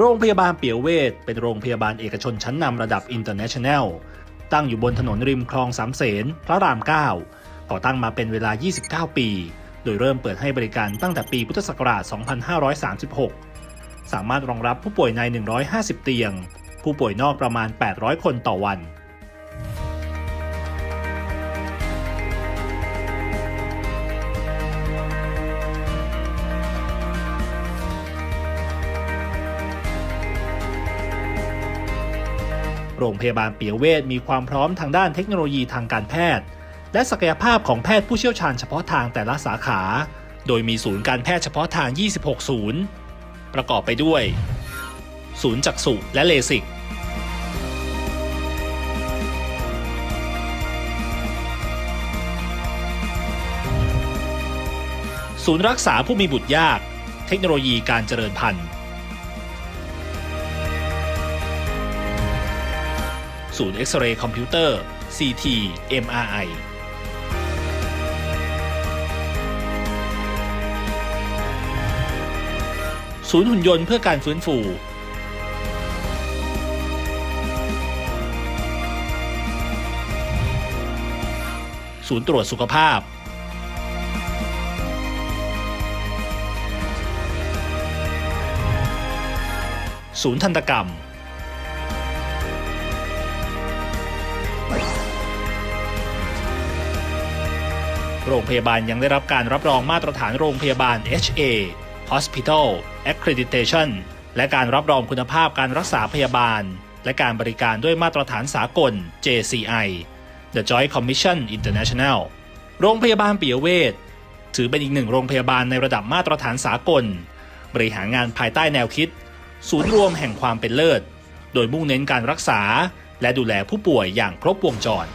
โรงพยาบาลเปียวเวศเป็นโรงพยาบาลเอกชนชั้นนำระดับ international ตั้งอยู่บนถนนริมคลองสามเสนพระราม 9 ก่อตั้งมาเป็นเวลา 29 ปี โดยเริ่มเปิดให้บริการตั้งแต่ปีพุทธศักราช 2536 สามารถรองรับผู้ป่วยใน 150 เตียง ผู้ป่วยนอกประมาณ 800 คนต่อวัน โรงพยาบาลเปียวเวชมีความพร้อมทางด้านเทคโนโลยีทางการแพทย์ และศักยภาพของแพทย์ผู้เชี่ยวชาญเฉพาะทางแต่ละสาขา โดยมีศูนย์การแพทย์เฉพาะทาง 26 ศูนย์ ประกอบไปด้วย ศูนย์จักษุและเลสิกศูนย์รักษาผู้มีบุตรยาก เทคโนโลยีการเจริญพันธุ์ ศูนย์เอ็กซเรย์คอมพิวเตอร์ CT MRI ศูนย์หุ่นยนต์เพื่อการฟื้นฟู ศูนย์ตรวจสุขภาพ ศูนย์ทันตกรรม โรงพยาบาลยังได้รับการรับรองมาตรฐานโรงพยาบาล HA Hospital Accreditation และการรับรองคุณภาพการรักษาพยาบาล และการบริการด้วยมาตรฐานสากล JCI The Joint Commission International โรงพยาบาลปิยเวชถือเป็นอีกหนึ่งโรงพยาบาลในระดับมาตรฐานสากล บริหารงานภายใต้แนวคิด ศูนย์รวมแห่งความเป็นเลิศ โดยมุ่งเน้นการรักษา และดูแลผู้ป่วยอย่างครบวงจร